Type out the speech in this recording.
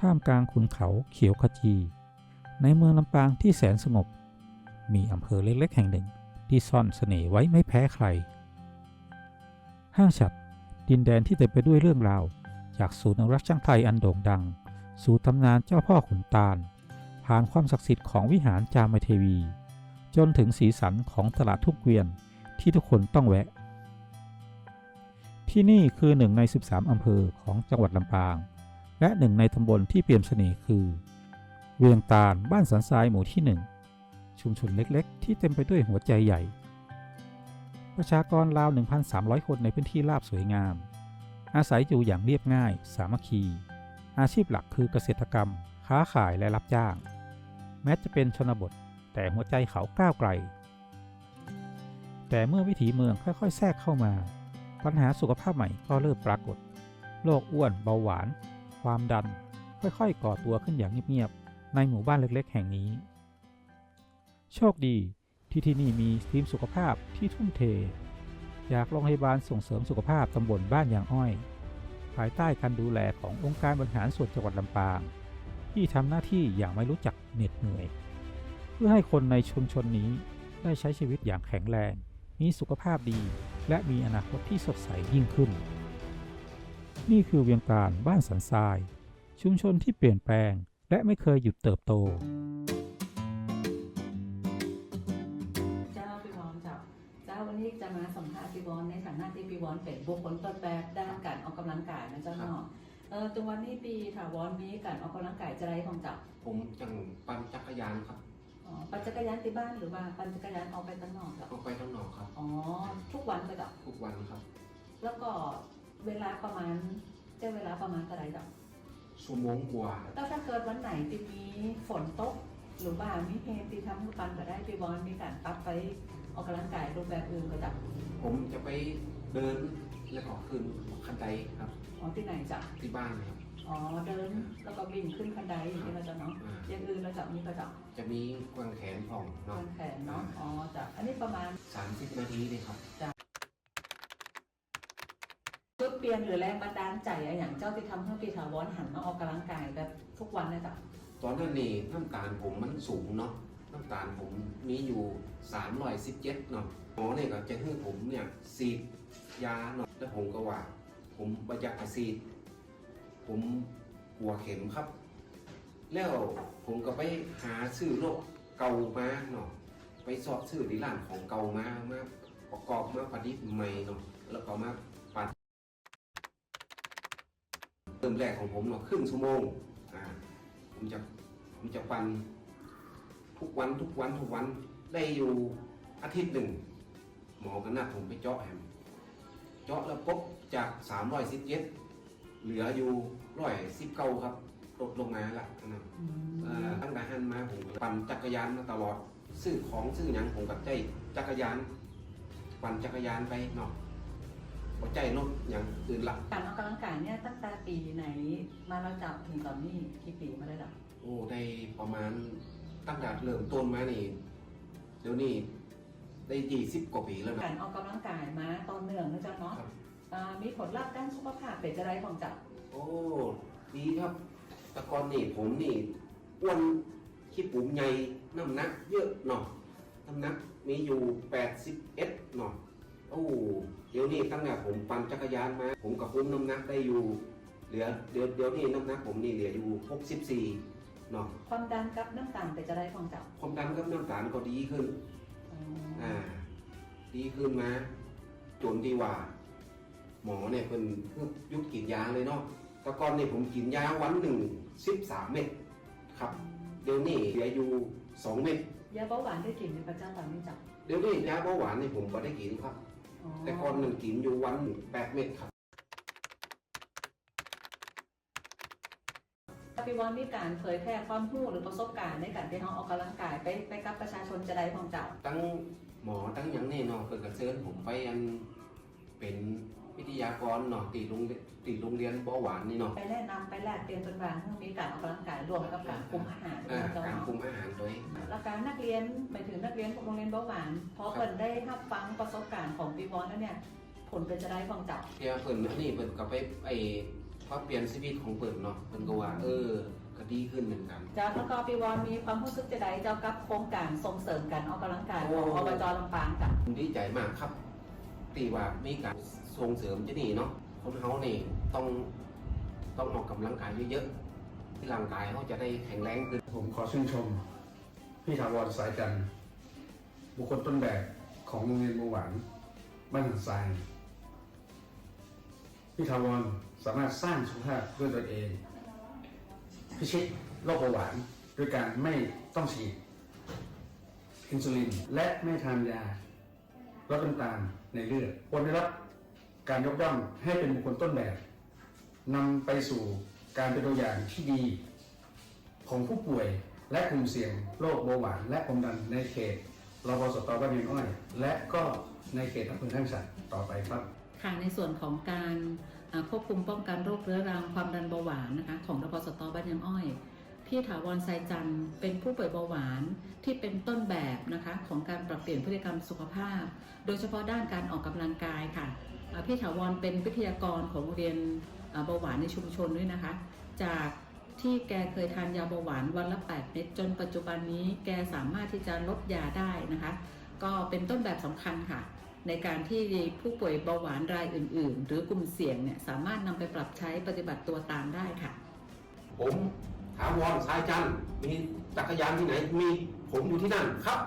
ท่ามกลางขุนเขาเขียวขจี ในเมืองลำปางที่แสนสงบ มีอำเภอเล็กๆแห่งหนึ่งที่ซ่อนเสน่ห์ไว้ไม่แพ้ใคร ห้างฉัดดินแดนที่เต็มไปด้วยเรื่องราว จากศูนย์อนุรักษ์ช่างไทยอันโด่งดัง สู่ตำนานเจ้าพ่อขุนตาล ผ่านความศักดิ์สิทธิ์ของวิหารจามเทวี จนถึงสีสันของตลาดทุกเกวียนที่ทุกคนต้องแวะ ที่นี่คือหนึ่งใน 13 อำเภอของจังหวัดลำปาง และหนึ่งในตำบลที่เปี่ยมเสน่ห์คือ เวียงตาลบ้านสันทรายหมู่ที่หนึ่งชุมชนเล็กๆ ที่เต็มไปด้วยหัวใจใหญ่ ประชากรราว 1,300 คนในพื้นที่ราบสวยงาม อาศัยอยู่อย่างเรียบง่าย สามัคคี อาชีพหลักคือเกษตรกรรม ค้าขายและรับจ้าง แม้จะเป็นชนบท แต่หัวใจเขาก้าวไกล แต่เมื่อวิถีเมืองค่อยๆ แทรกเข้ามา ปัญหาสุขภาพใหม่ก็เริ่มปรากฏ โรคอ้วนเบาหวาน ความดันค่อยๆ ก่อตัวขึ้นอย่างเงียบๆ ในหมู่บ้านเล็กๆ แห่งนี้ โชคดีที่ที่นี่มีทีมสุขภาพที่ทุ่มเท จากโรงพยาบาลส่งเสริมสุขภาพตำบลบ้านยางอ้อย ภายใต้การดูแลขององค์การบริหารส่วนจังหวัดลำปาง ที่ทำหน้าที่อย่างไม่รู้จักเหน็ดเหนื่อย เพื่อให้คนในชุมชนนี้ได้ใช้ชีวิตอย่างแข็งแรง มีสุขภาพดี และมีอนาคตที่สดใสยิ่งขึ้น นี่คือเวียงการบ้านสันทราย ชุมชนที่เปลี่ยนแปลง และไม่เคยหยุดเติบโต เจ้าพี่วอนเจ้าเจ้าวันนี้จะมาสัมภาษณ์พี่วอนในฐานะที่พี่วอนเป็นบุคคลต้นแบบด้านการออกกำลังกายนะเจ้าเนาะเออจังวันนี้ปีถาวรมีการออกกำลังกายจะไรของเจ้าผมจังปั่นจักรยานครับ อ๋อปั่นจักรยานที่บ้านหรือว่าปั่นจักรยานออกไปข้างนอกเจ้าออกไปข้างนอกครับ อ๋อทุกวันเลยเจ้าทุกวันครับ แล้วก็ เวลาประมาณเจ้าเวลาประมาณเท่าไหรเจ้าชั่วโมงกว่าแล้วถ้าเกิดวันไหนที่มีฝนตกหรือว่ามีเหตุที่ทำให้ปันก็ได้พี่วอนมีการปรับไปออกกำลังกายรูปแบบอื่นก็เจ้าผมจะไปเดินแล้วก็ขึ้นคันไดครับอ๋อที่ไหนเจ้าที่บ้านครับอ๋อเดินแล้วก็วิ่งขึ้นคันไดอย่างนี้เราจะเนาะอ่าอย่างอื่นเราจะมีก็จะจะมีกวางแขนของวาเนาะงแขนเนาะอ๋อจะอันนี้ประมาณสามสิบนาทีเลยครับเพื่อเป ลี่ยนหรือแรงบันดาลใจอะอย่างเจ้าที่ทำให้ปีถาวรหันมาออกกำลังกายแบบทุกวันนะจ๊ะตอนนั้นนี่น้ำตาลผมมันสูงเนาะน้ำตาลผมมีอยู่สามร้อยสิบเจ็ดเนาะหมอเนี่ยก็จะให้ผมเนี่ยซีดยาเนาะแล้วผมก็ว่า ผมประยักษ์ซีดผมกลัวเข็มครับ แล้วผมก็ไปหาซื้อโรคเก่ามาเนาะไปสอบซื้อดีร้านของเก่ามามาประกอบมาประดิษฐ์ใหม่เนาะแล้วก็มาปัด เริ่มแรกของผมเนาะครึ่งชั่วโมงอ่าผมจะผมจะปันทุกวันทุกวันทุกวันได้อยู่อาทิตย์หนึ่ง หมอก็นัดผมไปเจาะแฮมเจาะแล้วปุ๊บจาก317เหลืออยู่ร้อยสิบเก้าครับลดลงมาละนะอืมเอ่อตั้งแต่หันมาผมก็ปั่นจักรยานมาตลอดซื้อของซื้อหยังผมกับใจจักรยาน ปั่นจักรยานไปเนาะ หัวใจรถอย่างอื่นละการออกกำลังกายเนี่ยตั้งแต่ปีไหนมาเราจับถึงตอนนี้กี่ปีมาแล้วจ๊ะโอ้ได้ประมาณตั้งแต่เริ่มต้นมานี่เดี๋ยวนี้ได้ยี่สิบกว่าปีแล้วนะการออกกำลังกายมาตอนเนื่องนะจ๊ะเนาะครับอ่ามีผลลัพธ์ด้านสุขภาพเป็นจะไรของจ๊ะโอ้ดีครับแต่ก่อนนี่ผมนี่อ้วนคิดผมใหญ่น้ำหนักเยอะเนาะน้ำหนักมีอยู่81เนาะโอ้ เดี๋ยวนี้ตั้งแต่ผมปั่นจักรยานมา ผมกับคุมน้ำหนักได้อยู่ เหลือเดี๋ยวเดี๋ยวนี้น้ำหนักผมนี่เหลืออยู่ 64เนาะความดันกับน้ำตาลเป็นจะไรของจ๊ะความดันกับน้ำตาลก็ดีขึ้นอ๋ออ่า ดีขึ้นมาจนที่ว่า หมอเนี่ยเป็นหยุดกินยาเลยเนาะแต่ก่อนเนี่ยผมกินยาวันหนึ่งสิบสามเม็ดครับ เดี๋ยวนี้เหลืออยู่สองเม็ดยาเบาหวานได้กินในประจำวันไหมจ๊ะเดี๋ยวนี้ยาเบาหวานเนี่ยผมก็ได้กินครับอ๋อ แต่ก่อนนั้นกินอยู่วันหนึ่งแปดเม็ดครับพี่วอนมีการเผยแพร่ความรู้หรือประสบการณ์ในการที่เขาออกกำลังกายไปไปกับประชาชนจะไรของจ๊ะตั้งหมอตั้งหยังแน่เนอนเปิดกระเซิญผมไปอันเป็น วิทยากรเนาะตีโรงเรียนตีโรงเรียนเบาหวานนี่เนาะไปแนะนำไปแลกเปลี่ยนเป็นบางเพื่อมีการออกกำลังกายรวมกับการคุมอาหารอ่านะจ๊ะการเนาะคุมอาหารด้วยแล้วการนักเรียนไปถึงนักเรียนของโรงเรียนเบาหวานพอเปิดได้รับฟังประสบการณ์ของพี่วอนแล้วเนี่ยผลเป็นจะได้ของจ๊ะเดี๋ยวเพิ่นอันนี่เพิ่นก็ไปไอ้พอเปลี่ยนชีวิตของเปิดเนาะเพิ่นก็ว่าเออก็ดีขึ้นเหมือนกันเจ้าแล้วก็ปีวอนมีความรู้สึกจะได้เจ้ากับโครงการส่งเสริมการออกกำลังกายของโอ้อบจลำปางจ้ะผมดีใจมากครับตีว่ามีการ ส่งเสริมจะนี่เนาะคนเฮานี่ต้องต้องออกกำลังกายเยอะๆที่ร่างกายเขาจะได้แข็งแรงขึ้นผมขอชื่นชม พี่ถาวรสายจันทร์บุคคลต้นแบบของโรงเรียนโมหวานบ้านหันทรายพี่ถาวรสามารถสร้างสุขภาพด้วยตนเอง พิชิตโรคเบาหวานด้วยการไม่ต้องฉีดอินซูลินและไม่ทานยาลดน้ำตาลในเลือดควรได้รับ การยกย่องให้เป็นบุคคลต้นแบบนำไปสู่การเป็นตัวอย่างที่ดี ของผู้ป่วยและกลุ่มเสี่ยงโรคเบาหวาน และความดันในเขตรบสตบ้านเมียงอ้อย และก็ในเขตอำเภอท่าชันต่อไปครับค่ะในส่วนของการควบคุมป้องกันโรคเรื้อรังความดันเบาหวานนะคะของรพสตบ้านยังอ้อยพี่ถาวรไซจันเป็นผู้ป่วยเบาหวานที่เป็นต้นแบบนะคะ การปรับเปลี่ยนพฤติกรรมสุขภาพ โดยเฉพาะด้านการออกกำลังกายค่ะพี่ถาวรเป็นวิทยากรของโรงเรียนเบาหวานในชุมชนด้วยนะคะ จากที่แกเคยทานยาเบาหวานวันละ 8 เม็ดจนปัจจุบันนี้แกสามารถที่จะลดยาได้นะคะ ก็เป็นต้นแบบสำคัญค่ะ ในการที่ผู้ป่วยเบาหวานรายอื่น ๆ หรือกลุ่มเสี่ยงเนี่ยสามารถนำไปปรับใช้ปฏิบัติตัวตามได้ค่ะ ผมถามวอนสายจันทร์มีจักรยานที่ไหนมีผมอยู่ที่นั่นครับ